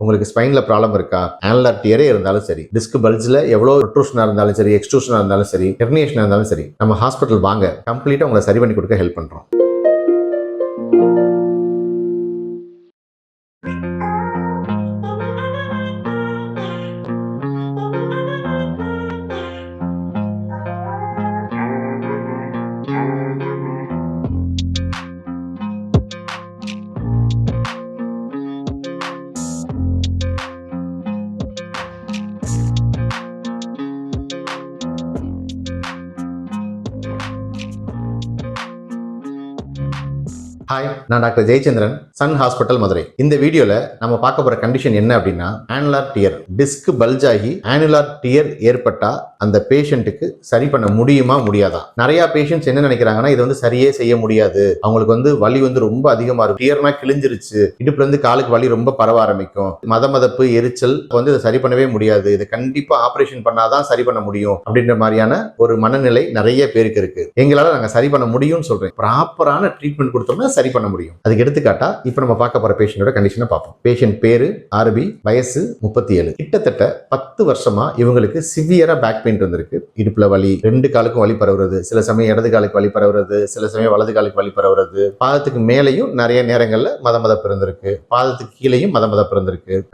உங்களுக்கு ஸ்பைனில் ப்ராப்ளம் இருக்கா? ஆனலார் டியரே இருந்தாலும் சரி. டிஸ்க் பல்ஜில் எவ்வளோ ப்ரொட்ரூஷனா இருந்தாலும் சரி எக்ஸ்ட்ரூஷனாக இருந்தாலும் சரி ஹெர்னியேஷனா இருந்தாலும் சரி நம்ம ஹாஸ்பிட்டல் வாங்க. கம்ப்ளீட்டாக உங்களை சரி பண்ணி கொடுக்க ஹெல்ப் பண்ணுறோம் ஹாய் நான் doctor Jayachandran Sun hospital Madurai. இந்த வீடியோல நம்ம பார்க்க போற கண்டிஷன் என்ன அப்படின்னா ஆனுலார் டியர் டிஸ்க் பல்ஜ் ஆகி ஆனுலார் டியர் ஏற்பட்டா அந்த பேஷண்ட்டுக்கு சரி பண்ண முடியுமா முடியாதா? நிறைய பேஷண்ட்ஸ் என்ன நினைக்கிறாங்கன்னா இது வந்து சரியே செய்ய முடியாது. அவங்களுக்கு வந்து வலி வந்து ரொம்ப அதிகமா இருக்கும். டியர்னா கிழிஞ்சிருச்சு. இடுப்புல இருந்து காலுக்கு வலி ரொம்ப பரவ ஆரம்பிக்கும். மத மதப்பு எரிச்சல் வந்து இதை சரி பண்ணவே முடியாது. இது கண்டிப்பா ஆபரேஷன் பண்ணாதான் சரி பண்ண முடியும் அப்படின்ற மாதிரியான ஒரு மனநிலை நிறைய பேருக்கு இருக்கு. எங்களால நாங்க சரி பண்ண முடியும்னு சொல்றேன். ப்ராப்பரான ட்ரீட்மெண்ட் கொடுத்தோம்னா சரி பண்ண முடியும். அதுக்கு எடுத்துக்காட்டா இப்போ நம்ம பார்க்க போற பேஷண்டோட கண்டிஷனை பார்ப்போம். பேஷண்ட் பேரு ஆர்பி வயசு முப்பத்தி ஏழு. கிட்டத்தட்ட பத்து வருஷமா இவங்களுக்கு சிவியரா பேக் பெயின் இருந்திருக்கு. இடுப்புல வலி ரெண்டு காலுக்கும் வலி பரவுறது சில சமயம் இடது காலுக்கு வலி பரவுறது சில சமயம் வலது காலுக்கு வலி பரவுறது. பாதத்துக்கு மேலேயும் நிறைய நேரங்கள்ல மத மதப்பு பாதத்துக்கு கீழேயும் மத மதப்பு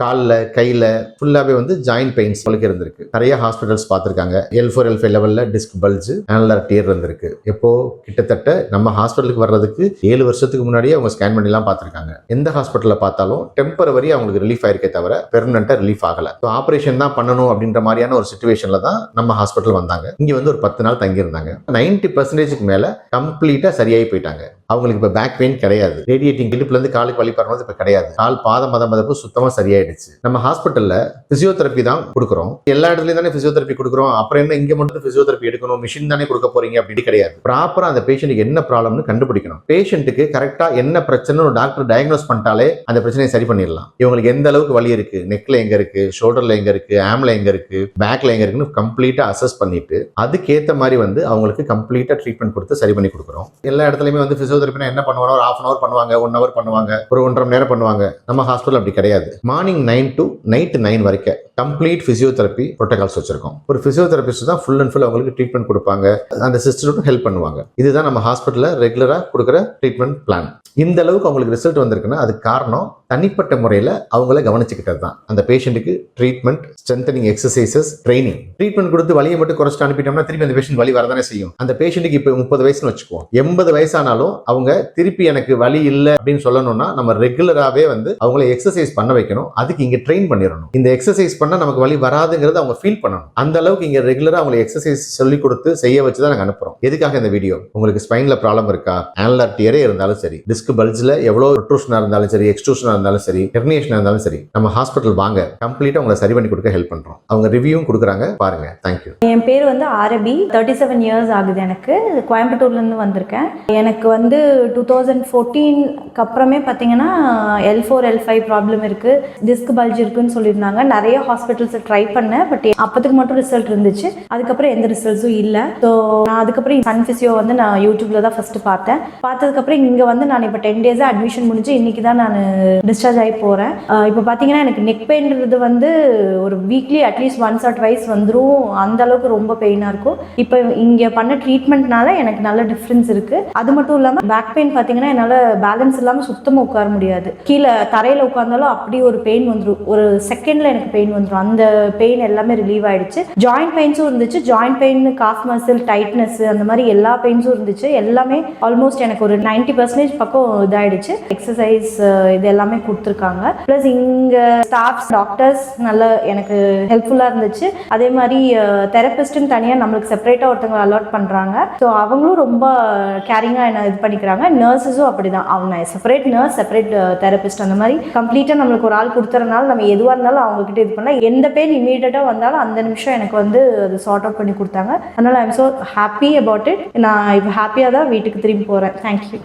காலில் கையில ஃபுல்லாவே வந்து ஜாயிண்ட் பெயின்ஸ் உங்களுக்கு இருந்திருக்கு. நிறைய ஹாஸ்பிட்டல்ஸ் பார்த்துருக்காங்க. எல் ஃபோர் எல் ஃபைவ் லெவலில் டிஸ்க் பல்ஜ் ஆனலர் டீர் இருந்திருக்கு. எப்போ? கிட்டத்தட்ட நம்ம ஹாஸ்பிட்டலுக்கு வர்றதுக்கு ஏழு வருஷத்துக்கு முன்னாடியே அவங்க ஸ்கேன் பண்ணிலாம் பார்த்துருக்காங்க. எந்த ஹாஸ்பிட்டலில் பார்த்தாலும் டெம்பரவரி அவங்களுக்கு ரிலீஃப் ஆயிருக்கே தவிர பெர்மனண்டா ரிலீஃப் ஆகல. ஸோ ஆப்ரேஷன் தான் பண்ணணும் அப்படின்ற மாதிரியான ஒரு சுச்சுவேஷன்ல தான் நம்ம ஹாஸ்பிட்டல் வந்தாங்க. இங்க வந்து ஒரு பத்து நாள் தங்கியிருந்தாங்க. நைன்டி பர்சன்டேஜுக்கு மேல கம்ப்ளீட்டா சரியாகி போயிட்டாங்க. அவங்களுக்கு இப்போ பேக் பெயின் கிடையாது. ரேடியேட்டிங் இடுப்புல இருந்து காலுக்கு வழி பரவுறது இப்போ கிடையாது. கால் பாத மத மதப்பு சுத்தமாக சரியாயிடுச்சு. நம்ம ஹாஸ்பிட்டலில் ஃபிசியோதெரப்பி தான் கொடுக்குறோம். எல்லா இடத்துலையும் தானே ஃபிசியோதெரப்பி கொடுக்குறோம். அப்புறம் என்ன இங்க மட்டும் பிசியோதெரப்பி எடுக்கணும்? மிஷின் தானே கொடுக்க போறீங்க? அப்படி கிடையாது. ப்ராப்பராக அந்த பேஷண்ட்டுக்கு என்ன ப்ராப்ளம்னு கண்டுபிடிக்கணும். பேஷண்ட்டுக்கு கரெக்டாக என்ன பிரச்சனை டாக்டர் டயக்னோஸ் பண்ணிட்டாலே அந்த பிரச்சனையை சரி பண்ணிடலாம். இவங்களுக்கு எந்த அளவுக்கு வலி இருக்கு? நெக்ல எங்க இருக்கு? ஷோல்டர்ல எங்க இருக்கு? ஆம்ல எங்க இருக்கு? பேக்ல எங்க இருக்குன்னு கம்ப்ளீட்டா அசஸ் பண்ணிட்டு அதுக்கேற்ற மாதிரி வந்து அவங்களுக்கு கம்ப்ளீட்டா ட்ரீட்மெண்ட் கொடுத்து சரி பண்ணி கொடுக்குறோம். எல்லா இடத்துலயுமே வந்து பிசியோதெரப்பினா என்ன பண்ணுவாங்க ஒரு ஹாஃப் அன் அவர் பண்ணுவாங்க ஒன் ஹவர் பண்ணுவாங்க ஒரு ஒன்றரை மணி நேரம் பண்ணுவாங்க. நம்ம ஹாஸ்பிட்டல் அப்படி கிடையாது. Morning nine to night nine வரைக்கும் கம்ப்ளீட் பிசியோதெரப்பி ப்ரோட்டோகால்ஸ் வச்சிருக்கோம். ஒரு பிசியோதெரபிஸ்ட் தான் ஃபுல் அண்ட் ஃபுல் அவங்களுக்கு ட்ரீட்மெண்ட் கொடுப்பாங்க. அந்த சிஸ்டருக்கும் ஹெல்ப் பண்ணுவாங்க. இதுதான் நம்ம ஹாஸ்பிட்டலில் ரெகுலராக கொடுக்குற ட்ரீட்மெண்ட் பிளான் plan. இந்த அளவுக்கு அவங்களுக்கு ரிசல்ட் வந்திருக்குன்னா அதுக்கு காரணம் தனிப்பட்ட முறையில் அவங்கள கவனிச்சுக்கிட்டது தான். அந்த பேஷண்ட்டுக்கு treatment strengthening exercises training treatment கொடுத்து வழியை மட்டும் குறைச்சிட்டு அனுப்பிட்டோம்னா திருப்பி அந்த பேஷண்ட் வழி வரதானே செய்யும். அந்த பேஷண்ட்டுக்கு இப்போ முப்பது வயசுன்னு வச்சுக்குவோம். எண்பது வயசானாலும் அவங்க திருப்பி எனக்கு வழி இல்லை அப்படின்னு சொல்லணும்னா நம்ம ரெகுலராகவே வந்து அவங்கள எக்ஸசைஸ் பண்ண வைக்கணும். அதுக்கு இங்கே ட்ரெயின் பண்ணிடணும். இந்த எக்ஸசைஸ் பண்ணால் நமக்கு வழி வராதுங்கிறத அவங்க ஃபீல் பண்ணணும். அந்த அளவுக்கு இங்கே ரெகுலராக அவங்களை எக்ஸசைஸ் சொல்லி கொடுத்து செய்ய வச்சு தான் நாங்கள் அனுப்புறோம். எதுக்காக இந்த வீடியோ உங்களுக்கு ஸ்பைனில் ப்ராப்ளம் இருக்கா? ஆனலார் டியரே இருந்தாலும் சரி. டிஸ்க் பல்ஜ்ல எவ்வளோ ப்ரொட்ரூஷனா இருந்தாலும் சரி எக்ஸ்ட்ரூஷனாக இருந்தாலும் சரி ஹெர்னியேஷனா இருந்தாலும் சரி நம்ம ஹாஸ்பிட்டல் வாங்க கம்ப்ளீட்டாக உங்களை சரி பண்ணி கொடுக்க ஹெல்ப் பண்ணுறோம் அவங்க ரிவ்யூவும் கொடுக்குறாங்க பாருங்க தேங்க்யூ என் பேர் வந்து ஆரபி தேர்ட்டி செவன் இயர்ஸ் ஆகுது எனக்கு. கோயம்புத்தூர்லேருந்து வந்திருக்கேன். எனக்கு வந்து டூ தௌசண்ட் ஃபோர்டீன்க்கு அப்புறமே பார்த்தீங்கன்னா L four L five problem இருக்குது டிஸ்க் பல்ஜ் இருக்குன்னு சொல்லியிருந்தாங்க. நிறைய ஹாஸ்பிட்டல்ஸை ட்ரை பண்ணேன் பட் அப்போதுக்கு மட்டும் ரிசல்ட் இருந்துச்சு. அதுக்கப்புறம் எந்த ரிசல்ட்ஸும் இல்லை. ஸோ நான் அதுக்கப்புறம் சன் ஃபிசியோ வந்து நான் யூடியூப்ல தான் ஃபர்ஸ்ட் பார்த்தேன். பார்த்ததுக்கப்புறம் இங்கே வந்து நான் இப்போ டென் டேஸாக அட்மிஷன் முடிஞ்சு இன்றைக்கி தான் நான் டிஸ்சார்ஜ் ஆகி போகிறேன் இப்போ பார்த்தீங்கன்னா எனக்கு நெக் பெயின்றது வந்து ஒரு weekly at least once or twice வந்துடும் அந்த அளவுக்கு ரொம்ப பெயினாக இருக்கும். இப்போ இங்கே பண்ண ட்ரீட்மெண்ட்னால எனக்கு நல்ல டிஃப்ரென்ஸ் இருக்குது அது மட்டும் இல்லாமல் பேக் பெயின் பார்த்தீங்கன்னா என்னால் பேலன்ஸ் இல்லாமல் சுத்தமாக உட்கார முடியாது. கீழே தரையில் உட்காந்தாலும் அப்படி ஒரு பெயின் வந்துடும் ஒரு செகண்டில் எனக்கு பெயின் வந்துடும் அந்த பெயின் எல்லாமே ரிலீவ் ஆகிடுச்சு ஜாயிண்ட் பெயின்ஸும் இருந்துச்சு. Joint pain calf muscle tightness அந்த மாதிரி எல்லா பெயின்ஸும் இருந்துச்சு. எல்லாமே ஆல்மோஸ்ட் எனக்கு ஒரு நைன்டி பர்சன்டேஜ் பக்கம் இதாயிடுச்சு. எக்ஸசைஸ் இது எல்லாமே கொடுத்துருக்காங்க. ப்ளஸ் இங்கே ஸ்டாஃப்ஸ் டாக்டர்ஸ் நல்ல எனக்கு ஹெல்ப்ஃபுல்லாக இருந்துச்சு. அதே மாதிரி தெரபிஸ்ட்டுன்னு தனியாக நம்மளுக்கு செப்பரேட்டாக ஒருத்தவங்க அலாட் பண்ணுறாங்க ஸோ அவங்களும் ரொம்ப கேரிங்காக என்ன இது பண்ணிக்கிறாங்க. நர்சஸும் அப்படி தான் அவங்க செப்பரேட் நர்ஸ் செப்பரேட் தெரபிஸ்ட் அந்த மாதிரி கம்ப்ளீட்டாக நம்மளுக்கு ஒரு ஆள் கொடுத்துறதுனால நம்ம எதுவாக இருந்தாலும் அவங்க கிட்ட இது பண்ணால் எந்த பெயின் இமீடியட்டாக வந்தாலும் அந்த நிமிஷம் எனக்கு வந்து அது சார்ட் அவுட் பண்ணி கொடுத்தாங்க. அதனால் am so happy about it நான் இப்போ ஹாப்பியாக தான் வீட்டுக்கு திரும்பி போகிறேன் தேங்க்யூ